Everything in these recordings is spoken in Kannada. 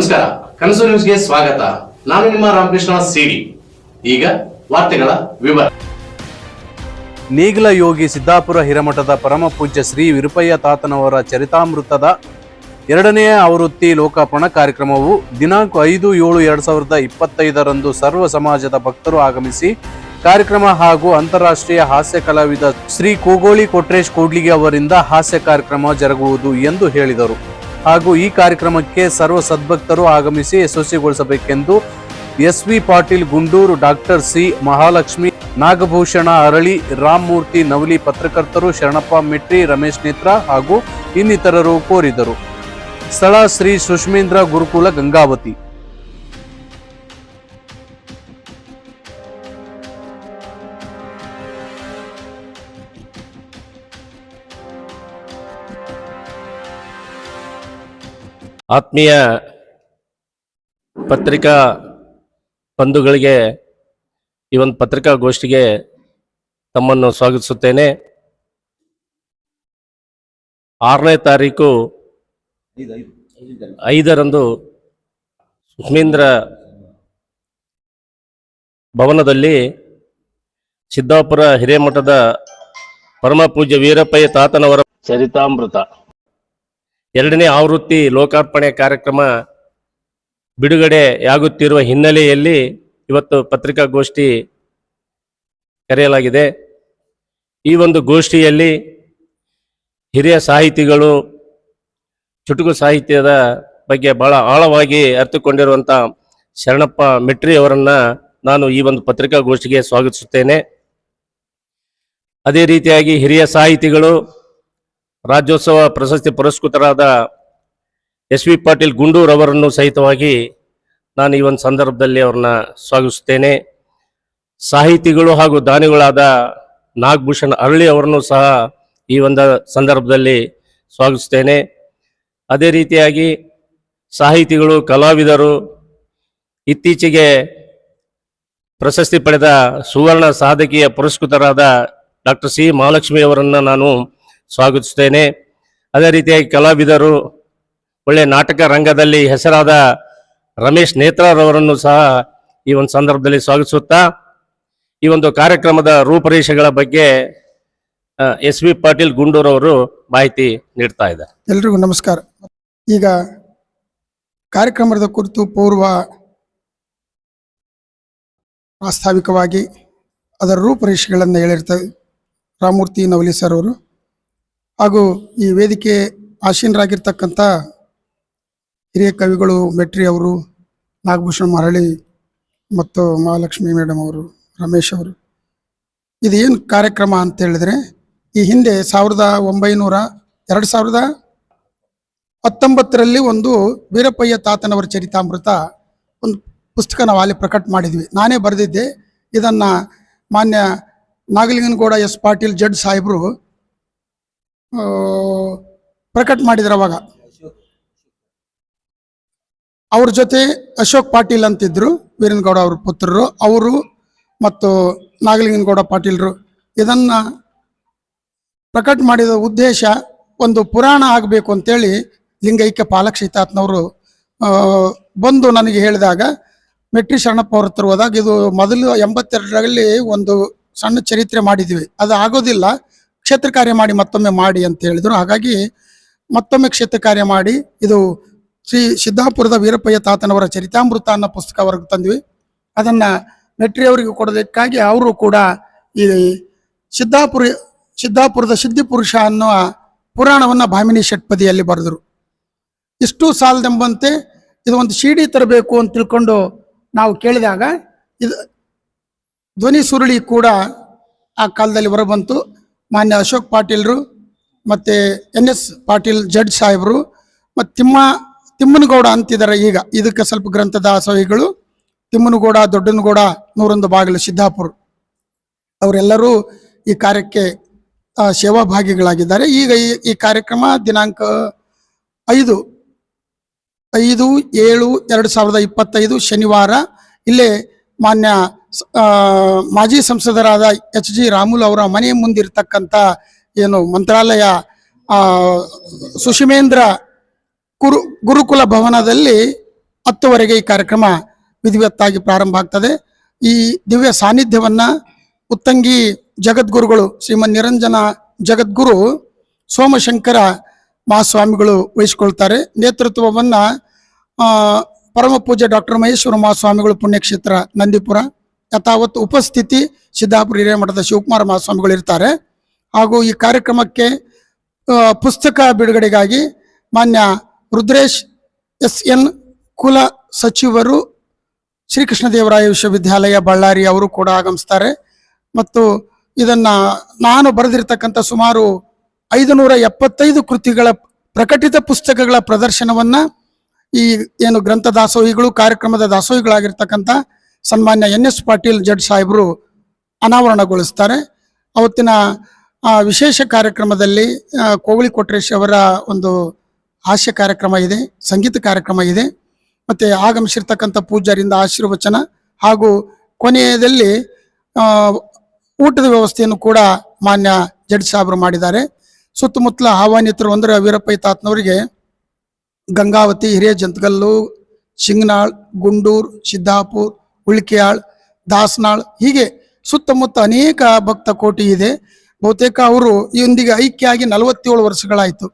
ನಮಸ್ಕಾರ. ಕನಸು ನ್ಯೂಸ್ಗೆ ಸ್ವಾಗತ. ನಾನು ನಿಮ್ಮ ರಾಮಕೃಷ್ಣ ಸಿಡಿ. ಈಗ ವಾರ್ತೆಗಳ ವಿವರ. ನೇಗಿಲ ಯೋಗಿ ಸಿದ್ದಾಪುರ ಹಿರಮಠದ ಪರಮ ಪೂಜ್ಯ ಶ್ರೀ ವಿರುಪಯ್ಯ ತಾತನವರ ಚರಿತಾಮೃತದ ಎರಡನೆಯ ಆವೃತ್ತಿ ಲೋಕಾರ್ಪಣ ಕಾರ್ಯಕ್ರಮವು ದಿನಾಂಕ ಐದು ಏಳು ಎರಡ್ ಸಾವಿರದ ಇಪ್ಪತ್ತೈದರಂದು ಸರ್ವ ಸಮಾಜದ ಭಕ್ತರು ಆಗಮಿಸಿ ಕಾರ್ಯಕ್ರಮ ಹಾಗೂ ಅಂತಾರಾಷ್ಟ್ರೀಯ ಹಾಸ್ಯ ಕಲಾವಿದ ಶ್ರೀ ಕೋಗೋಳಿ ಕೊಟ್ರೇಶ್ ಕೂಡ್ಲಿಗೆ ಅವರಿಂದ ಹಾಸ್ಯ ಕಾರ್ಯಕ್ರಮ ಜರುಗುವುದು ಎಂದು ಹೇಳಿದರು. ಹಾಗೂ ಈ ಕಾರ್ಯಕ್ರಮಕ್ಕೆ ಸರ್ವ ಸದ್ಭಕ್ತರು ಆಗಮಿಸಿ ಯಶಸ್ವಿಗೊಳಿಸಬೇಕೆಂದು S V Patil Gundur doctor C Mahalakshmi, Nagabhushana Arali Ramamurthy Navali ಪತ್ರಕರ್ತರು ಶರಣಪ್ಪ ಮಿಟ್ರಿ, ರಮೇಶ್ ನೇತ್ರ ಹಾಗೂ ಇನ್ನಿತರರು ಕೋರಿದರು. ಸ್ಥಳ ಶ್ರೀ ಸುಷ್ಮೇಂದ್ರ ಗುರುಕುಲ ಗಂಗಾವತಿ. ಆತ್ಮೀಯ ಪತ್ರಿಕಾ ಬಂಧುಗಳಿಗೆ ಈ ಒಂದು ಪತ್ರಿಕಾಗೋಷ್ಠಿಗೆ ತಮ್ಮನ್ನು ಸ್ವಾಗತಿಸುತ್ತೇನೆ. ಆರನೇ ತಾರೀಕು ಐದರಂದು ಸುಷ್ಮೀಂದ್ರ ಭವನದಲ್ಲಿ ಸಿದ್ದಾಪುರ ಹಿರೇಮಠದ ಪರಮಪೂಜ್ಯ ವೀರಪ್ಪಯ್ಯ ತಾತನವರ ಚರಿತಾಮೃತ. ಎರಡನೇ ಆವೃತ್ತಿ ಲೋಕಾರ್ಪಣೆ ಕಾರ್ಯಕ್ರಮ ಬಿಡುಗಡೆಯಾಗುತ್ತಿರುವ ಹಿನ್ನೆಲೆಯಲ್ಲಿ ಇವತ್ತು ಪತ್ರಿಕಾಗೋಷ್ಠಿ ಕರೆಯಲಾಗಿದೆ. ಈ ಒಂದು ಗೋಷ್ಠಿಯಲ್ಲಿ ಹಿರಿಯ ಸಾಹಿತಿಗಳು, ಚುಟುಕು ಸಾಹಿತ್ಯದ ಬಗ್ಗೆ ಬಹಳ ಆಳವಾಗಿ ಅರ್ಥಕೊಂಡಿರುವಂಥ ಶರಣಪ್ಪ ಮೆಟ್ರಿ ಅವರನ್ನು ನಾನು ಈ ಒಂದು ಪತ್ರಿಕಾಗೋಷ್ಠಿಗೆ ಸ್ವಾಗತಿಸುತ್ತೇನೆ. ಅದೇ ರೀತಿಯಾಗಿ ಹಿರಿಯ ಸಾಹಿತಿಗಳು ರಾಜ್ಯೋತ್ಸವ ಪ್ರಶಸ್ತಿ ಪುರಸ್ಕೃತರಾದ ಎಸ್ ವಿ ಪಾಟೀಲ್ ಗುಂಡೂರ್ ಅವರನ್ನು ಸಹಿತವಾಗಿ ನಾನು ಈ ಒಂದು ಸಂದರ್ಭದಲ್ಲಿ ಅವ್ರನ್ನ ಸ್ವಾಗತಿಸುತ್ತೇನೆ. ಸಾಹಿತಿಗಳು ಹಾಗೂ ದಾನಿಗಳಾದ ನಾಗಭೂಷಣ್ ಅರಳಿ ಅವರನ್ನು ಸಹ ಈ ಒಂದು ಸಂದರ್ಭದಲ್ಲಿ ಸ್ವಾಗತಿಸ್ತೇನೆ ಅದೇ ರೀತಿಯಾಗಿ ಸಾಹಿತಿಗಳು, ಕಲಾವಿದರು ಇತ್ತೀಚೆಗೆ ಪ್ರಶಸ್ತಿ ಪಡೆದ ಸುವರ್ಣ ಸಾಧಕಿಯ ಪುರಸ್ಕೃತರಾದ ಡಾಕ್ಟರ್ ಸಿ ಮಹಾಲಕ್ಷ್ಮಿ ಅವರನ್ನು ನಾನು ಸ್ವಾಗತಿಸುತ್ತೇನೆ. ಅದೇ ರೀತಿಯಾಗಿ ಕಲಾವಿದರು ಒಳ್ಳೆಯ ನಾಟಕ ರಂಗದಲ್ಲಿ ಹೆಸರಾದ ರಮೇಶ್ ನೇತ್ರರವರನ್ನು ಸಹ ಈ ಒಂದು ಸಂದರ್ಭದಲ್ಲಿ ಸ್ವಾಗತಿಸುತ್ತಾ, ಈ ಒಂದು ಕಾರ್ಯಕ್ರಮದ ರೂಪರೇಷೆಗಳ ಬಗ್ಗೆ ಎಸ್ ವಿ ಪಾಟೀಲ್ ಗುಂಡೂರವರು ಮಾಹಿತಿ ನೀಡ್ತಾ ಇದ್ದಾರೆ. ಎಲ್ರಿಗೂ ನಮಸ್ಕಾರ. ಈಗ ಕಾರ್ಯಕ್ರಮದ ಕುರಿತು ಪೂರ್ವ ಪ್ರಾಸ್ತಾವಿಕವಾಗಿ ಅದರ ರೂಪರೇಷೆಗಳನ್ನು ಹೇಳಿರ್ತಾರೆ ರಾಮಮೂರ್ತಿ ನವಲಿ ಸರ್ ಅವರು. ಹಾಗೂ ಈ ವೇದಿಕೆ ಆಸೀನರಾಗಿರ್ತಕ್ಕಂಥ ಹಿರಿಯ ಕವಿಗಳು ಮೆಟ್ರಿ ಅವರು, ನಾಗಭೂಷಣ್ ಮರಳಿ ಮತ್ತು ಮಹಾಲಕ್ಷ್ಮಿ ಮೇಡಮ್ ಅವರು, ರಮೇಶ್ ಅವರು. ಇದೇನು ಕಾರ್ಯಕ್ರಮ ಅಂತ ಹೇಳಿದ್ರೆ, ಈ ಹಿಂದೆ ಸಾವಿರದ ಒಂಬೈನೂರ ಎರಡು ಸಾವಿರದ ಹತ್ತೊಂಬತ್ತರಲ್ಲಿ ಒಂದು ವೀರಪ್ಪಯ್ಯ ತಾತನವರ ಚರಿತಾಮೃತ ಒಂದು ಪುಸ್ತಕ ನಾವು ಅಲ್ಲಿ ಪ್ರಕಟ ಮಾಡಿದ್ವಿ. ನಾನೇ ಬರೆದಿದ್ದೆ. ಇದನ್ನು ಮಾನ್ಯ ನಾಗಲಿಂಗನಗೌಡ ಎಸ್ ಪಾಟೀಲ್ ಜಡ್ ಸಾಹೇಬರು ಪ್ರಕಟ ಮಾಡಿದ್ರು ಅವಾಗ. ಅವ್ರ ಜೊತೆ ಅಶೋಕ್ ಪಾಟೀಲ್ ಅಂತಿದ್ರು ವೀರನಗೌಡ ಅವ್ರ ಪುತ್ರರು ಅವರು ಮತ್ತು ನಾಗಲಿಂಗನಗೌಡ ಪಾಟೀಲ್ರು. ಇದನ್ನು ಪ್ರಕಟ ಮಾಡಿದ ಉದ್ದೇಶ ಒಂದು ಪುರಾಣ ಆಗಬೇಕು ಅಂತೇಳಿ ಲಿಂಗೈಕ್ಯ ಪಾಲಕ್ಷಿತಾತ್ನವರು ಆ, ಬಂದು ನನಗೆ ಹೇಳಿದಾಗ ಮೆಟ್ರಿ ಶರಣಪ್ಪ ಅವ್ರ ಹತ್ರ ಹೋದಾಗ ಇದು ಮೊದಲು ಎಂಬತ್ತೆರಡರಲ್ಲಿ ಒಂದು ಸಣ್ಣ ಚರಿತ್ರೆ ಮಾಡಿದ್ವಿ. ಅದು ಆಗೋದಿಲ್ಲ. ಕ್ಷೇತ್ರ ಕಾರ್ಯ ಮಾಡಿ ಮತ್ತೊಮ್ಮೆ ಮಾಡಿ ಅಂತ ಹೇಳಿದರು. ಹಾಗಾಗಿ ಮತ್ತೊಮ್ಮೆ ಕ್ಷೇತ್ರ ಕಾರ್ಯ ಮಾಡಿ ಇದು ಶ್ರೀ ಸಿದ್ದಾಪುರದ ವೀರಪ್ಪಯ್ಯ ತಾತನವರ ಚರಿತಾಮೃತ ಅನ್ನೋ ಹೊರಗೆ ತಂದ್ವಿ. ಅದನ್ನ ಅವರಿಗೆ ಕೊಡೋದಕ್ಕಾಗಿ ಅವರು ಕೂಡ ಈ ಸಿದ್ದಾಪುರ, ಸಿದ್ದಾಪುರದ ಸಿದ್ಧಿಪುರುಷ ಅನ್ನುವ ಪುರಾಣವನ್ನ ಭಾಮಿನಿ ಷಟ್ಪದಿಯಲ್ಲಿ ಬರೆದರು. ಇಷ್ಟು ಸಾಲದೆಂಬಂತೆ ಇದು ಒಂದು ಸಿಡಿ ತರಬೇಕು ಅಂತ ತಿಳ್ಕೊಂಡು ನಾವು ಕೇಳಿದಾಗ ಇದು ಧ್ವನಿ ಸುರುಳಿ ಕೂಡ ಆ ಕಾಲದಲ್ಲಿ ಹೊರಬಂತು. ಮಾನ್ಯ ಅಶೋಕ್ ಪಾಟೀಲ್ರು, ಮತ್ತು ಎನ್ ಎಸ್ ಪಾಟೀಲ್ ಜಡ್ ಸಾಹೇಬರು, ಮತ್ತು ತಿಮ್ಮ, ತಿಮ್ಮನಗೌಡ ಅಂತಿದ್ದಾರೆ ಈಗ. ಇದಕ್ಕೆ ಸ್ವಲ್ಪ ಗ್ರಂಥದ ದಾಸೋಹಿಗಳು ತಿಮ್ಮನಗೌಡ, ದೊಡ್ಡನಗೌಡ, ನೂರೊಂದು ಬಾಗಿಲು ಸಿದ್ದಾಪುರ್. ಅವರೆಲ್ಲರೂ ಈ ಕಾರ್ಯಕ್ಕೆ ಸೇವಾಭಾಗಿಗಳಾಗಿದ್ದಾರೆ ಈಗ ಈ ಈ ಕಾರ್ಯಕ್ರಮ ದಿನಾಂಕ ಐದು ಐದು, ಏಳು, ಎರಡು ಸಾವಿರದ ಇಪ್ಪತ್ತೈದು ಶನಿವಾರ. ಇಲ್ಲೇ ಮಾನ್ಯ ಮಾಜಿ ಸಂಸದರಾದ ಎಚ್ ಜಿ ರಾಮುಲು ಅವರ ಮನೆ ಮುಂದಿರ್ತಕ್ಕಂಥ ಏನು ಮಂತ್ರಾಲಯ ಸುಷಿಮೇಂದ್ರ ಕುರು, ಗುರುಕುಲ ಭವನದಲ್ಲಿ ಹತ್ತುವರೆಗೆ ಈ ಕಾರ್ಯಕ್ರಮ ವಿಧಿವತ್ತಾಗಿ ಪ್ರಾರಂಭ ಆಗ್ತದೆ. ಈ ದಿವ್ಯ ಸಾನ್ನಿಧ್ಯವನ್ನು ಉತ್ತಂಗಿ ಜಗದ್ಗುರುಗಳು ಶ್ರೀಮನ್ ನಿರಂಜನ ಜಗದ್ಗುರು ಸೋಮಶಂಕರ ಮಹಾಸ್ವಾಮಿಗಳು ವಹಿಸಿಕೊಳ್ತಾರೆ. ನೇತೃತ್ವವನ್ನು ಪರಮ ಪೂಜೆ ಡಾಕ್ಟರ್ ಮಹೇಶ್ವರ ಮಹಾಸ್ವಾಮಿಗಳು ಪುಣ್ಯಕ್ಷೇತ್ರ ನಂದಿಪುರ. ಯಥಾವತ್ ಉಪಸ್ಥಿತಿ ಸಿದ್ದಾಪುರ ಹಿರೇಮಠದ ಶಿವಕುಮಾರ ಮಹಾಸ್ವಾಮಿಗಳು ಇರ್ತಾರೆ. ಹಾಗೂ ಈ ಕಾರ್ಯಕ್ರಮಕ್ಕೆ ಪುಸ್ತಕ ಬಿಡುಗಡೆಗಾಗಿ ಮಾನ್ಯ ರುದ್ರೇಶ್ ಎಸ್ ಎನ್ ಕುಲ ಸಚಿವರು ಶ್ರೀಕೃಷ್ಣದೇವರಾಯ ವಿಶ್ವವಿದ್ಯಾಲಯ ಬಳ್ಳಾರಿ ಅವರು ಕೂಡ ಆಗಮಿಸ್ತಾರೆ. ಮತ್ತು ಇದನ್ನು ನಾನು ಬರೆದಿರ್ತಕ್ಕಂಥ ಸುಮಾರು ಐದು ನೂರ ಎಪ್ಪತ್ತೈದು ಕೃತಿಗಳ ಪ್ರಕಟಿತ ಪುಸ್ತಕಗಳ ಪ್ರದರ್ಶನವನ್ನ ಈ ಏನು ಗ್ರಂಥ ದಾಸೋಹಿಗಳು ಕಾರ್ಯಕ್ರಮದ ದಾಸೋಹಿಗಳಾಗಿರ್ತಕ್ಕಂಥ ಸನ್ಮಾನ್ಯ ಎನ್ ಎಸ್ ಪಾಟೀಲ್ ಜಡ್ ಸಾಹೇಬರು ಅನಾವರಣಗೊಳಿಸ್ತಾರೆ. ಅವತ್ತಿನ ವಿಶೇಷ ಕಾರ್ಯಕ್ರಮದಲ್ಲಿ ಕೋವಳಿ ಕೊಟ್ರೇಶ್ ಅವರ ಒಂದು ಹಾಸ್ಯ ಕಾರ್ಯಕ್ರಮ ಇದೆ, ಸಂಗೀತ ಕಾರ್ಯಕ್ರಮ ಇದೆ. ಮತ್ತೆ ಆಗಮಿಸಿರ್ತಕ್ಕಂಥ ಪೂಜಾರಿಂದ ಆಶೀರ್ವಚನ ಹಾಗೂ ಕೊನೆಯದಲ್ಲಿ ಊಟದ ವ್ಯವಸ್ಥೆಯನ್ನು ಕೂಡ ಮಾನ್ಯ ಜಡ್ ಸಾಹೇಬರು ಮಾಡಿದ್ದಾರೆ. ಸುತ್ತಮುತ್ತಲ ಆಹ್ವಾನಿತರು ಅಂದ್ರೆ ವೀರಪ್ಪಯ್ಯ ತಾತನವರಿಗೆ ಗಂಗಾವತಿ ಹಿರೇಜಂತಗಲ್ಲು ಸಿಂಗ್ನಾಳ್ ಗುಂಡೂರ್, ಸಿದ್ದಾಪುರ್ ಉಳ್ಕಿಯಾಳ್ ದಾಸನಾಳ್, ಹೀಗೆ ಸುತ್ತಮುತ್ತ ಅನೇಕ ಭಕ್ತ ಕೋಟಿ ಇದೆ. ಬಹುತೇಕ ಅವರು ಇಂದಿಗೆ ಐಕ್ಯ ಆಗಿ ನಲವತ್ತೇಳು ವರ್ಷಗಳಾಯಿತು.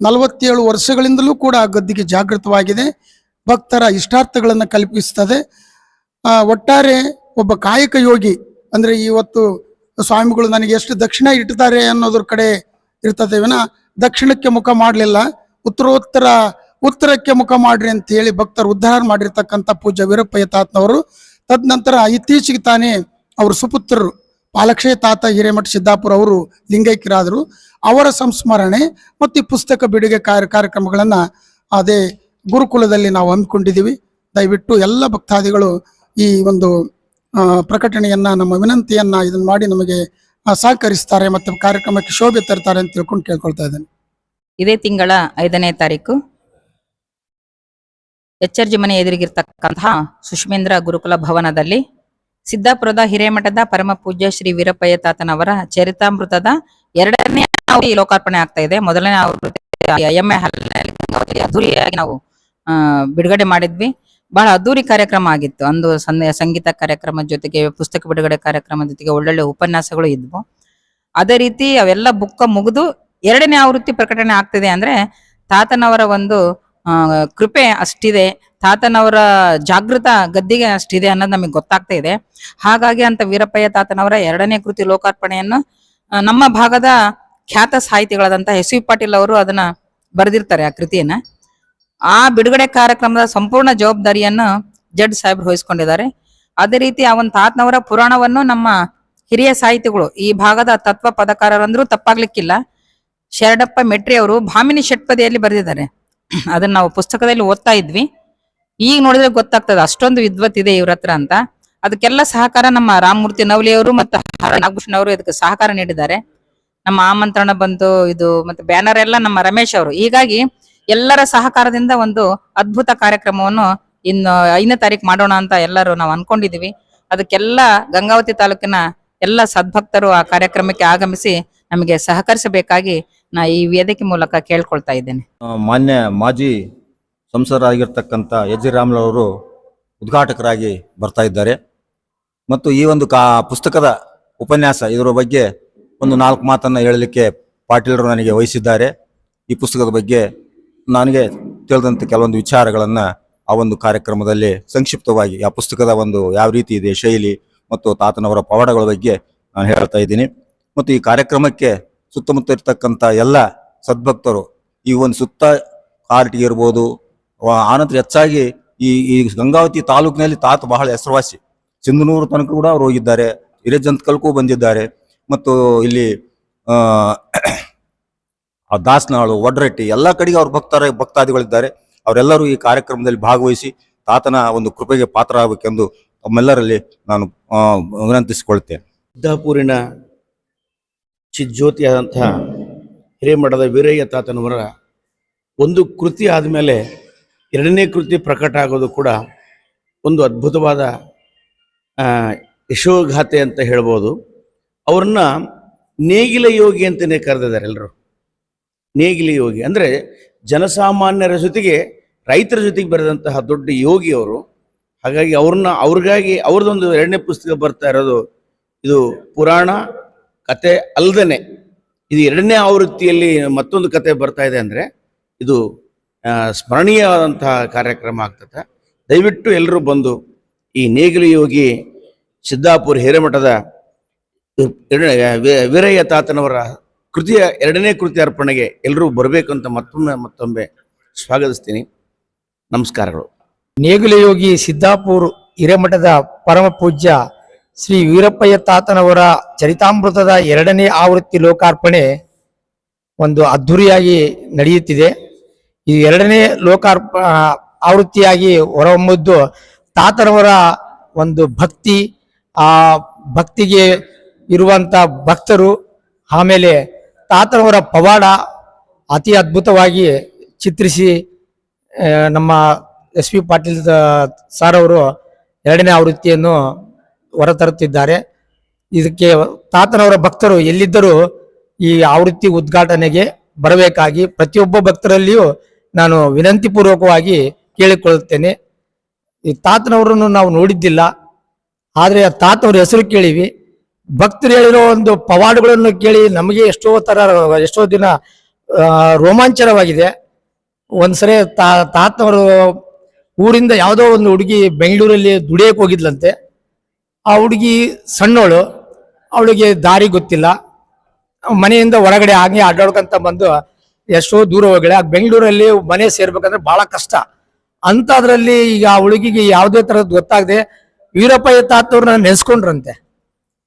ನಲವತ್ತೇಳು ವರ್ಷಗಳಿಂದಲೂ ಕೂಡ ಗದ್ದಿಗೆ ಜಾಗೃತವಾಗಿದೆ. ಭಕ್ತರ ಇಷ್ಟಾರ್ಥಗಳನ್ನು ಕಲ್ಪಿಸ್ತದೆ. ಒಟ್ಟಾರೆ ಒಬ್ಬ ಕಾಯಕ ಯೋಗಿ, ಅಂದ್ರೆ ಇವತ್ತು ಸ್ವಾಮಿಗಳು ನನಗೆ ಎಷ್ಟು ದಕ್ಷಿಣ ಇಟ್ಟಿದ್ದಾರೆ ಅನ್ನೋದ್ರ ಕಡೆ ಇರ್ತದೆ. ವಿನ ದಕ್ಷಿಣಕ್ಕೆ ಮುಖ ಮಾಡಲಿಲ್ಲ. ಉತ್ತರೋತ್ತರ ಉತ್ತರಕ್ಕೆ ಮುಖ ಮಾಡ್ರಿ ಅಂತ ಹೇಳಿ ಭಕ್ತರು ಉದ್ಧಾರ ಮಾಡಿರ್ತಕ್ಕಂಥ ಪೂಜ್ಯ ವೀರಪ್ಪಯ್ಯ ತಾತನವರು ತದನಂತರ ಇತ್ತೀಚೆಗೆ ತಾನೇ ಅವರು ಸುಪುತ್ರರು ಪಾಲಕ್ಷಯ ತಾತ ಹಿರೇಮಠ ಸಿದ್ದಾಪುರ ಅವರು ಲಿಂಗೈಕ್ಯರಾದರು. ಅವರ ಸಂಸ್ಮರಣೆ ಮತ್ತು ಈ ಪುಸ್ತಕ ಬಿಡುಗೆ ಕಾರ್ಯ ಕಾರ್ಯಕ್ರಮಗಳನ್ನು ಅದೇ ಗುರುಕುಲದಲ್ಲಿ ನಾವು ಹಮ್ಮಿಕೊಂಡಿದ್ದೀವಿ. ದಯವಿಟ್ಟು ಎಲ್ಲ ಭಕ್ತಾದಿಗಳು ಈ ಒಂದು ಪ್ರಕಟಣೆಯನ್ನು, ನಮ್ಮ ವಿನಂತಿಯನ್ನು ಇದನ್ನು ಮಾಡಿ ನಮಗೆ ಸಹಕರಿಸ್ತಾರೆ ಮತ್ತು ಕಾರ್ಯಕ್ರಮಕ್ಕೆ ಶೋಭೆ ತರ್ತಾರೆ ಅಂತ ತಿಳ್ಕೊಂಡು ಕೇಳ್ಕೊಳ್ತಾ ಇದ್ದೇನೆ. ಇದೇ ತಿಂಗಳ ಐದನೇ ತಾರೀಕು. ಎಚ್ಚರ್ಜಿ ಮನೆ ಎದುರಿಗಿರ್ತಕ್ಕಂತಹ ಸುಷ್ಮೇಂದ್ರ ಗುರುಕುಲ ಭವನದಲ್ಲಿ ಸಿದ್ದಾಪುರದ ಹಿರೇಮಠದ ಪರಮ ಪೂಜ್ಯ ಶ್ರೀ ವೀರಪ್ಪಯ್ಯ ತಾತನವರ ಚರಿತಾಮೃತದ ಎರಡನೇ ಆವೃತ್ತಿ ಲೋಕಾರ್ಪಣೆ ಆಗ್ತಾ ಇದೆ. ಮೊದಲನೇ ಆವೃತ್ತಿ ಎಮ್ಮೆ ಹಾಲಿನಲ್ಲಿ ಅದ್ದೂರಿಯಾಗಿ ನಾವು ಬಿಡುಗಡೆ ಮಾಡಿದ್ವಿ. ಬಹಳ ಅದ್ದೂರಿ ಕಾರ್ಯಕ್ರಮ ಆಗಿತ್ತು. ಅಂದು ಸಂಗೀತ ಕಾರ್ಯಕ್ರಮ ಜೊತೆಗೆ ಪುಸ್ತಕ ಬಿಡುಗಡೆ ಕಾರ್ಯಕ್ರಮದ ಜೊತೆಗೆ ಒಳ್ಳೊಳ್ಳೆ ಉಪನ್ಯಾಸಗಳು ಇದ್ವು. ಅದೇ ರೀತಿ ಅವೆಲ್ಲ ಬುಕ್ಕ ಮುಗಿದು ಎರಡನೇ ಆವೃತ್ತಿ ಪ್ರಕಟಣೆ ಆಗ್ತಿದೆ ಅಂದ್ರೆ ತಾತನವರ ಒಂದು ಕೃಪೆ ಅಷ್ಟಿದೆ. ತಾತನವರ ಜಾಗೃತ ಗದ್ದಿಗೆ ಅಷ್ಟಿದೆ ಅನ್ನೋದು ನಮಗೆ ಗೊತ್ತಾಗ್ತಾ ಇದೆ. ಹಾಗಾಗಿ ಅಂತ ವೀರಪ್ಪಯ್ಯ ತಾತನವರ ಎರಡನೇ ಕೃತಿ ಲೋಕಾರ್ಪಣೆಯನ್ನು ನಮ್ಮ ಭಾಗದ ಖ್ಯಾತ ಸಾಹಿತಿಗಳಾದಂತ ಎಸ್ ವಿ ಪಾಟೀಲ್ ಅವರು ಅದನ್ನ ಬರೆದಿರ್ತಾರೆ ಆ ಕೃತಿಯನ್ನ. ಆ ಬಿಡುಗಡೆ ಕಾರ್ಯಕ್ರಮದ ಸಂಪೂರ್ಣ ಜವಾಬ್ದಾರಿಯನ್ನು ಜಡ್ ಸಾಹೇಬ್ರು ವಹಿಸ್ಕೊಂಡಿದ್ದಾರೆ. ಅದೇ ರೀತಿ ಒಂದು ತಾತನವರ ಪುರಾಣವನ್ನು ನಮ್ಮ ಹಿರಿಯ ಸಾಹಿತಿಗಳು, ಈ ಭಾಗದ ತತ್ವ ಪದಕಾರರಂದ್ರೂ ತಪ್ಪಾಗ್ಲಿಕ್ಕಿಲ್ಲ. ಶರಣಪ್ಪ ಮೆಟ್ರಿ ಅವರು ಭಾಮಿನಿ ಷಟ್ಪದಿಯಲ್ಲಿ ಬರೆದಿದ್ದಾರೆ. ಅದನ್ನ ನಾವು ಪುಸ್ತಕದಲ್ಲಿ ಓದ್ತಾ ಇದ್ವಿ. ಈಗ ನೋಡಿದ್ರೆ ಗೊತ್ತಾಗ್ತದೆ ಅಷ್ಟೊಂದು ವಿದ್ವತ್ ಇದೆ ಇವ್ರ ಹತ್ರ ಅಂತ. ಅದಕ್ಕೆಲ್ಲ ಸಹಕಾರ ನಮ್ಮ ರಾಮಮೂರ್ತಿ ನವಲಿ ಅವರು ಮತ್ತು ನಾಗಭೂಷಣ ಅವರು ಇದಕ್ಕೆ ಸಹಕಾರ ನೀಡಿದ್ದಾರೆ. ನಮ್ಮ ಆಮಂತ್ರಣ ಬಂತು, ಇದು ಮತ್ತೆ ಬ್ಯಾನರ್ ಎಲ್ಲ ನಮ್ಮ ರಮೇಶ್ ಅವರು. ಹೀಗಾಗಿ ಎಲ್ಲರ ಸಹಕಾರದಿಂದ ಒಂದು ಅದ್ಭುತ ಕಾರ್ಯಕ್ರಮವನ್ನು ಇನ್ನು ಐದನೇ ತಾರೀಕು ಮಾಡೋಣ ಅಂತ ಎಲ್ಲರೂ ನಾವು ಅನ್ಕೊಂಡಿದೀವಿ ಅದಕ್ಕೆಲ್ಲ ಗಂಗಾವತಿ ತಾಲೂಕಿನ ಎಲ್ಲ ಸದ್ಭಕ್ತರು ಆ ಕಾರ್ಯಕ್ರಮಕ್ಕೆ ಆಗಮಿಸಿ ನಮಗೆ ಸಹಕರಿಸಬೇಕಾಗಿ ನಾ ಈ ವೇದಿಕೆ ಮೂಲಕ ಕೇಳ್ಕೊಳ್ತಾ ಇದ್ದೇನೆ. ಮಾನ್ಯ ಮಾಜಿ ಸಂಸದರಾಗಿರ್ತಕ್ಕಂಥ ಎಚ್ ಜಿ ರಾಮ್ಲವರು ಉದ್ಘಾಟಕರಾಗಿ ಬರ್ತಾ ಇದ್ದಾರೆ. ಮತ್ತು ಈ ಒಂದು ಕಾ, ಪುಸ್ತಕದ ಉಪನ್ಯಾಸ ಇದರ ಬಗ್ಗೆ ಒಂದು ನಾಲ್ಕು ಮಾತನ್ನು ಹೇಳಲಿಕ್ಕೆ ಪಾಟೀಲರು ನನಗೆ ವಹಿಸಿದ್ದಾರೆ. ಈ ಪುಸ್ತಕದ ಬಗ್ಗೆ ನನಗೆ ತಿಳಿದಂಥ ಕೆಲವೊಂದು ವಿಚಾರಗಳನ್ನು ಆ ಒಂದು ಕಾರ್ಯಕ್ರಮದಲ್ಲಿ ಸಂಕ್ಷಿಪ್ತವಾಗಿ, ಆ ಪುಸ್ತಕದ ಒಂದು ಯಾವ ರೀತಿ ಇದೆ, ಶೈಲಿ ಮತ್ತು ತಾತನವರ ಪವಾಡಗಳ ಬಗ್ಗೆ ನಾನು ಹೇಳ್ತಾ ಇದ್ದೀನಿ. ಮತ್ತು ಈ ಕಾರ್ಯಕ್ರಮಕ್ಕೆ ಸುತ್ತಮುತ್ತ ಇರ್ತಕ್ಕಂಥ ಎಲ್ಲ ಸದ್ಭಕ್ತರು ಈ ಒಂದು ಸುತ್ತ ಆರ್ಟಿಗೆ ಇರ್ಬೋದು ಆನಂತರ ಹೆಚ್ಚಾಗಿ ಈ ಈ ಗಂಗಾವತಿ ತಾಲೂಕಿನಲ್ಲಿ ತಾತ ಬಹಳ ಹೆಸರುವಾಸಿ. ಸಿಂಧನೂರು ತನಕ ಕೂಡ ಅವರು ಹೋಗಿದ್ದಾರೆ ಹಿರೇಜಂತ್ಕಲ್ಗೂ ಬಂದಿದ್ದಾರೆ ಮತ್ತು ಇಲ್ಲಿ ಆ, ದಾಸನಾಳು ಒಡ್ರಟ್ಟಿ ಎಲ್ಲ ಕಡೆಗೆ ಅವ್ರ ಭಕ್ತರ ಭಕ್ತಾದಿಗಳಿದ್ದಾರೆ. ಅವರೆಲ್ಲರೂ ಈ ಕಾರ್ಯಕ್ರಮದಲ್ಲಿ ಭಾಗವಹಿಸಿ ತಾತನ ಒಂದು ಕೃಪೆಗೆ ಪಾತ್ರ ಆಗಬೇಕೆಂದು ತಮ್ಮೆಲ್ಲರಲ್ಲಿ ನಾನು ವಿನಂತಿಸಿಕೊಳ್ತೇನೆ. ಸಿದ್ದಾಪುರಿನ ಚಿಜ್ಯೋತಿಯಾದಂತಹ ಹಿರೇಮಠದ ವೀರಯ್ಯ ತಾತನವರ ಒಂದು ಕೃತಿ ಆದಮೇಲೆ ಎರಡನೇ ಕೃತಿ ಪ್ರಕಟ ಆಗೋದು ಕೂಡ ಒಂದು ಅದ್ಭುತವಾದ ಯಶೋಗಾಥೆ ಅಂತ ಹೇಳ್ಬೋದು. ಅವ್ರನ್ನ ನೇಗಿಲ ಯೋಗಿ ಅಂತಲೇ ಕರೆದಿದ್ದಾರೆ ಎಲ್ಲರೂ ನೇಗಿಲ ಯೋಗಿ. ಅಂದರೆ ಜನಸಾಮಾನ್ಯರ ಜೊತೆಗೆ ರೈತರ ಜೊತೆಗೆ ಬರೆದಂತಹ ದೊಡ್ಡ ಯೋಗಿ ಅವರು. ಹಾಗಾಗಿ ಅವ್ರನ್ನ ಅವ್ರಿಗಾಗಿ ಅವ್ರದ್ದೊಂದು ಎರಡನೇ ಪುಸ್ತಕ ಬರ್ತಾ ಇರೋದು ಇದು ಪುರಾಣ ಕತೆ ಅಲ್ಲದೇ ಇದು ಎರಡನೇ ಆವೃತ್ತಿಯಲ್ಲಿ ಮತ್ತೊಂದು ಕತೆ ಬರ್ತಾ ಇದೆ ಅಂದರೆ ಇದು ಸ್ಮರಣೀಯವಾದಂತಹ ಕಾರ್ಯಕ್ರಮ ಆಗ್ತದೆ. ದಯವಿಟ್ಟು ಎಲ್ಲರೂ ಬಂದು ಈ ನೇಗಿಲು ಯೋಗಿ ಸಿದ್ದಾಪುರ ಹಿರೇಮಠದ ವೀರಯ್ಯ ತಾತನವರ ಕೃತಿಯ ಎರಡನೇ ಕೃತಿ ಅರ್ಪಣೆಗೆ ಎಲ್ಲರೂ ಬರಬೇಕು ಅಂತ ಮತ್ತೊಮ್ಮೆ ಮತ್ತೊಮ್ಮೆ ಸ್ವಾಗತಿಸ್ತೀನಿ. ನಮಸ್ಕಾರಗಳು. ನೇಗಿಲು ಯೋಗಿ ಸಿದ್ದಾಪುರ ಹಿರೇಮಠದ ಪರಮ ಪೂಜ್ಯ ಶ್ರೀ ವೀರಪ್ಪಯ್ಯ ತಾತನವರ ಚರಿತಾಮೃತದ ಎರಡನೇ ಆವೃತ್ತಿ ಲೋಕಾರ್ಪಣೆ ಒಂದು ಅದ್ಧೂರಿಯಾಗಿ ನಡೆಯುತ್ತಿದೆ. ಈ ಎರಡನೇ ಲೋಕಾರ್ಪ ಆವೃತ್ತಿಯಾಗಿ ಹೊರಹೊಮ್ಮದ್ದು ತಾತನವರ ಒಂದು ಭಕ್ತಿ, ಆ ಭಕ್ತಿಗೆ ಇರುವಂತ ಭಕ್ತರು, ಆಮೇಲೆ ತಾತನವರ ಪವಾಡ ಅತಿ ಅದ್ಭುತವಾಗಿ ಚಿತ್ರಿಸಿ ನಮ್ಮ ಎಸ್ ಪಿ ಪಾಟೀಲ್ ಸರ್ ಅವರು ಎರಡನೇ ಆವೃತ್ತಿಯನ್ನು ಹೊರತರುತ್ತಿದ್ದಾರೆ ಇದಕ್ಕೆ ತಾತನವರ ಭಕ್ತರು ಎಲ್ಲಿದ್ದರೂ ಈ ಆವೃತ್ತಿ ಉದ್ಘಾಟನೆಗೆ ಬರಬೇಕಾಗಿ ಪ್ರತಿಯೊಬ್ಬ ಭಕ್ತರಲ್ಲಿಯೂ ನಾನು ವಿನಂತಿ ಪೂರ್ವಕವಾಗಿ ಕೇಳಿಕೊಳ್ಳುತ್ತೇನೆ. ಈ ತಾತನವರನ್ನು ನಾವು ನೋಡಿದ್ದಿಲ್ಲ. ಆದರೆ ಆ ತಾತವ್ರ ಹೆಸರು ಕೇಳಿವಿ. ಭಕ್ತರು ಹೇಳಿರೋ ಒಂದು ಪವಾಡಗಳನ್ನು ಕೇಳಿ ನಮಗೆ ಎಷ್ಟೋ ಥರ, ಎಷ್ಟೋ ದಿನ ರೋಮಾಂಚನವಾಗಿದೆ. ಒಂದ್ಸರಿ ತಾತನವರು ಊರಿಂದ ಯಾವುದೋ ಒಂದು ಹುಡುಗಿ ಬೆಂಗಳೂರಲ್ಲಿ ದುಡಿಯಕ್ಕೆ ಹೋಗಿದ್ಲಂತೆ. ಆ ಹುಡುಗಿ ಸಣ್ಣವಳು ಅವಳಿಗೆ ದಾರಿ ಗೊತ್ತಿಲ್ಲ. ಮನೆಯಿಂದ ಹೊರಗಡೆ ಹಾಗೆ ಅಡ್ಡಾಡ್ಕೊಂತ ಬಂದು ಎಷ್ಟೋ ದೂರ ಹೋಗಳೆ ಬೆಂಗಳೂರಲ್ಲಿ ಮನೆ ಸೇರ್ಬೇಕಂದ್ರೆ ಬಹಳ ಕಷ್ಟ. ಅಂಥದ್ರಲ್ಲಿ ಈಗ ಆ ಹುಡುಗಿಗೆ ಯಾವುದೇ ಥರದ್ದು ಗೊತ್ತಾಗದೆ ವೀರಪ್ಪಯ್ಯ ನಾನು ನೆನೆಸ್ಕೊಂಡ್ರಂತೆ.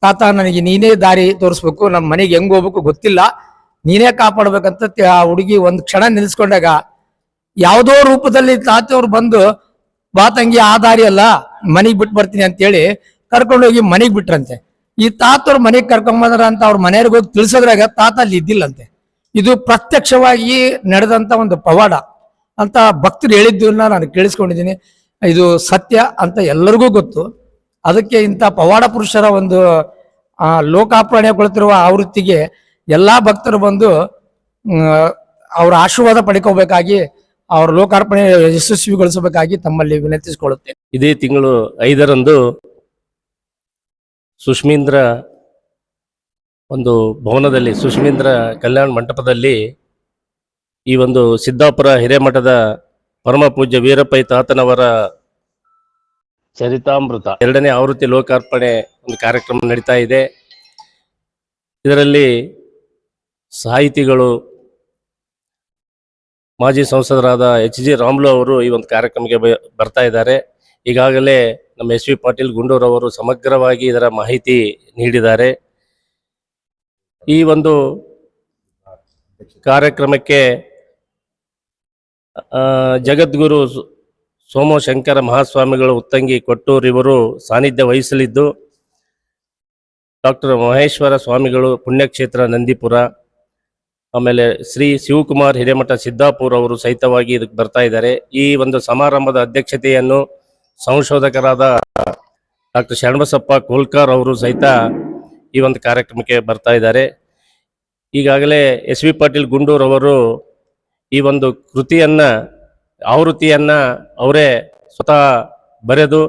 ತಾತ ನನಗೆ ನೀನೇ ದಾರಿ ತೋರಿಸ್ಬೇಕು, ನಮ್ಮ ಮನೆಗೆ ಹೆಂಗ್ ಹೋಗ್ಬೇಕು ಗೊತ್ತಿಲ್ಲ. ನೀನೇ ಕಾಪಾಡ್ಬೇಕಂತ ಆ ಹುಡುಗಿ ಒಂದು ಕ್ಷಣ ನೆನೆಸ್ಕೊಂಡಾಗ, ಯಾವುದೋ ರೂಪದಲ್ಲಿ ತಾತವ್ರು ಬಂದು, ಬಾ ತಂಗಿ, ಆ ದಾರಿ ಅಲ್ಲ, ಮನೆಗೆ ಬಿಟ್ಟು ಬರ್ತೀನಿ ಅಂತೇಳಿ ಕರ್ಕೊಂಡೋಗಿ ಮನೆಗ್ ಬಿಟ್ರಂತೆ. ಈ ತಾತವ್ರ ಮನೆಗ್ ಕರ್ಕೊಂಬಂದ್ರ ಅಂತ ಅವ್ರ ಮನೆಯವ್ರಿಗೆ ಹೋಗಿ ತಿಳಿಸೋದ್ರಾಗ ತಾತ ಅಲ್ಲಿ ಇದ್ದಿಲ್ಲಂತೆ. ಇದು ಪ್ರತ್ಯಕ್ಷವಾಗಿ ನಡೆದಂತ ಒಂದು ಪವಾಡ. ಅಂತ ಭಕ್ತರು ಹೇಳಿದ್ದನ್ನ ನಾನು ಕೇಳಿಸ್ಕೊಂಡಿದ್ದೀನಿ. ಇದು ಸತ್ಯ ಅಂತ ಎಲ್ಲರಿಗೂ ಗೊತ್ತು. ಅದಕ್ಕೆ ಇಂಥ ಪವಾಡ ಪುರುಷರ ಒಂದು ಲೋಕಾರ್ಪಣೆಗೊಳ್ತಿರುವ ಆವೃತ್ತಿಗೆ ಎಲ್ಲಾ ಭಕ್ತರು ಬಂದು ಅವರ ಆಶೀರ್ವಾದ ಪಡ್ಕೋಬೇಕಾಗಿ, ಅವ್ರ ಲೋಕಾರ್ಪಣೆ ಯಶಸ್ವಿಗೊಳಿಸಬೇಕಾಗಿ ತಮ್ಮಲ್ಲಿ ವಿನಂತಿಸಿಕೊಳ್ಳುತ್ತೇನೆ. ಇದೇ ತಿಂಗಳು ಐದರಂದು ಸುಷ್ಮೀಂದ್ರ ಒಂದು ಭವನದಲ್ಲಿ, ಸುಷ್ಮೀಂದ್ರ ಕಲ್ಯಾಣ ಮಂಟಪದಲ್ಲಿ ಈ ಒಂದು ಸಿದ್ದಾಪುರ ಹಿರೇಮಠದ ಪರಮ ಪೂಜ್ಯ ವೀರಪ್ಪಯ್ಯ ತಾತನವರ ಚರಿತಾಮೃತ. ಎರಡನೇ ಆವೃತ್ತಿ ಲೋಕಾರ್ಪಣೆ ಒಂದು ಕಾರ್ಯಕ್ರಮ ನಡೀತಾ ಇದೆ. ಇದರಲ್ಲಿ ಸಾಹಿತಿಗಳು ಮಾಜಿ ಸಂಸದರಾದ ಎಚ್ ಜಿ ರಾಮ್ಲು ಅವರು ಈ ಒಂದು ಕಾರ್ಯಕ್ರಮಕ್ಕೆ ಬರ್ತಾ ಇದ್ದಾರೆ. ಈಗಾಗಲೇ ನಮ್ಮ ಎಸ್ ವಿ ಪಾಟೀಲ್ ಗುಂಡೂರವರು ಸಮಗ್ರವಾಗಿ ಇದರ ಮಾಹಿತಿ ನೀಡಿದ್ದಾರೆ. ಈ ಒಂದು ಕಾರ್ಯಕ್ರಮಕ್ಕೆ ಜಗದ್ಗುರು ಸೋಮಶಂಕರ ಮಹಾಸ್ವಾಮಿಗಳು ಉತ್ತಂಗಿ ಕೊಟ್ಟೂರು ಇವರು ಸಾನ್ನಿಧ್ಯ ವಹಿಸಲಿದ್ದು, ಡಾಕ್ಟರ್ ಮಹೇಶ್ವರ ಸ್ವಾಮಿಗಳು ಪುಣ್ಯಕ್ಷೇತ್ರ ನಂದಿಪುರ, ಆಮೇಲೆ ಶ್ರೀ ಶಿವಕುಮಾರ್ ಹಿರೇಮಠ ಸಿದ್ದಾಪುರ ಅವರು ಸಹಿತವಾಗಿ ಇದಕ್ಕೆ ಬರ್ತಾ ಇದ್ದಾರೆ. ಈ ಒಂದು ಸಮಾರಂಭದ ಅಧ್ಯಕ್ಷತೆಯನ್ನು ಸಂಶೋಧಕರಾದ ಡಾಕ್ಟರ್ ಶರಣಬಸಪ್ಪ ಕೋಲ್ಕರ್ ಅವರು ಸಹಿತ ಈ ಒಂದು ಕಾರ್ಯಕ್ರಮಕ್ಕೆ ಬರ್ತಾ ಇದ್ದಾರೆ. ಈಗಾಗಲೇ ಎಸ್ ವಿ ಪಾಟೀಲ್ ಗುಂಡೂರ್ ಅವರು ಈ ಒಂದು ಕೃತಿಯನ್ನು, ಆವೃತ್ತಿಯನ್ನು ಅವರೇ ಸ್ವತಃ ಬರೆದು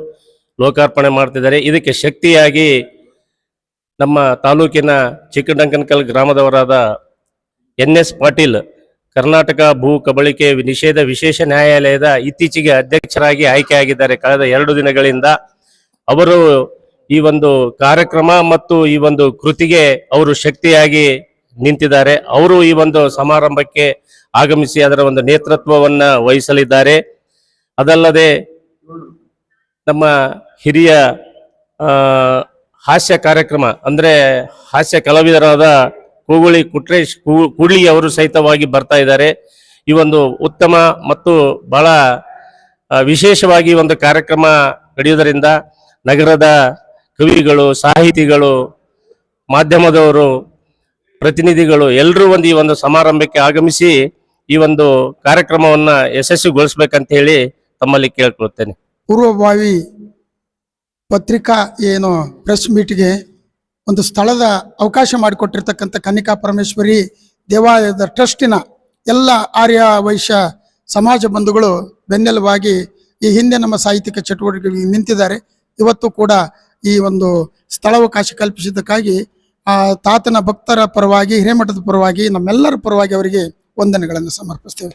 ಲೋಕಾರ್ಪಣೆ ಮಾಡ್ತಿದ್ದಾರೆ. ಇದಕ್ಕೆ ಶಕ್ತಿಯಾಗಿ ನಮ್ಮ ತಾಲೂಕಿನ ಚಿಕ್ಕಡಂಕನಕಲ್ ಗ್ರಾಮದವರಾದ ಎನ್ ಎಸ್ ಪಾಟೀಲ್ ಕರ್ನಾಟಕ ಭೂ ಕಬಳಿಕೆ ನಿಷೇಧ ವಿಶೇಷ ನ್ಯಾಯಾಲಯದ ಇತ್ತೀಚೆಗೆ ಅಧ್ಯಕ್ಷರಾಗಿ ಆಯ್ಕೆಯಾಗಿದ್ದಾರೆ. ಕಳೆದ ಎರಡು ದಿನಗಳಿಂದ ಅವರು ಈ ಒಂದು ಕಾರ್ಯಕ್ರಮ ಮತ್ತು ಈ ಒಂದು ಕೃತಿಗೆ ಅವರು ಶಕ್ತಿಯಾಗಿ ನಿಂತಿದ್ದಾರೆ. ಅವರು ಈ ಒಂದು ಸಮಾರಂಭಕ್ಕೆ ಆಗಮಿಸಿ ಅದರ ಒಂದು ನೇತೃತ್ವವನ್ನ ವಹಿಸಲಿದ್ದಾರೆ. ಅದಲ್ಲದೆ ನಮ್ಮ ಹಿರಿಯ ಹಾಸ್ಯ ಕಾರ್ಯಕ್ರಮ ಅಂದ್ರೆ ಹಾಸ್ಯ ಕಲಾವಿದರಾದ ಕೂಗುಳಿ ಕುಟ್ರೇಶ್ ಕೂಡ್ಲಿ ಅವರು ಸಹಿತವಾಗಿ ಬರ್ತಾ ಇದ್ದಾರೆ. ಈ ಒಂದು ಉತ್ತಮ ಮತ್ತು ಬಹಳ ವಿಶೇಷವಾಗಿ ಒಂದು ಕಾರ್ಯಕ್ರಮ ನಡೆಯುವುದರಿಂದ ನಗರದ ಕವಿಗಳು, ಸಾಹಿತಿಗಳು, ಮಾಧ್ಯಮದವರು, ಪ್ರತಿನಿಧಿಗಳು ಎಲ್ಲರೂ ಒಂದು ಈ ಒಂದು ಸಮಾರಂಭಕ್ಕೆ ಆಗಮಿಸಿ ಈ ಒಂದು ಕಾರ್ಯಕ್ರಮವನ್ನು ಯಶಸ್ವಿಗೊಳಿಸ್ಬೇಕಂತ ಹೇಳಿ ತಮ್ಮಲ್ಲಿ ಕೇಳ್ಕೊಳ್ತೇನೆ. ಪೂರ್ವಭಾವಿ ಪತ್ರಿಕಾ ಏನು ಪ್ರೆಸ್ ಮೀಟ್ಗೆ ಒಂದು ಸ್ಥಳದ ಅವಕಾಶ ಮಾಡಿಕೊಟ್ಟಿರ್ತಕ್ಕಂಥ ಕನ್ನಿಕಾ ಪರಮೇಶ್ವರಿ ದೇವಾಲಯದ ಟ್ರಸ್ಟಿನ ಎಲ್ಲ ಆರ್ಯ ವೈಶ್ಯ ಸಮಾಜ ಬಂಧುಗಳು ಬೆನ್ನೆಲುಬಾಗಿ ಈ ಹಿಂದೆ ನಮ್ಮ ಸಾಹಿತ್ಯಿಕ ಚಟುವಟಿಕೆಗಳಿಗೆ ನಿಂತಿದ್ದಾರೆ. ಇವತ್ತು ಕೂಡ ಈ ಒಂದು ಸ್ಥಳಾವಕಾಶ ಕಲ್ಪಿಸಿದ್ದಕ್ಕಾಗಿ ಆ ತಾತನ ಭಕ್ತರ ಪರವಾಗಿ, ಹಿರೇಮಠದ ಪರವಾಗಿ ನಮ್ಮೆಲ್ಲರ ಪರವಾಗಿ ಅವರಿಗೆ ವಂದನೆಗಳನ್ನು ಸಮರ್ಪಿಸ್ತೇವೆ.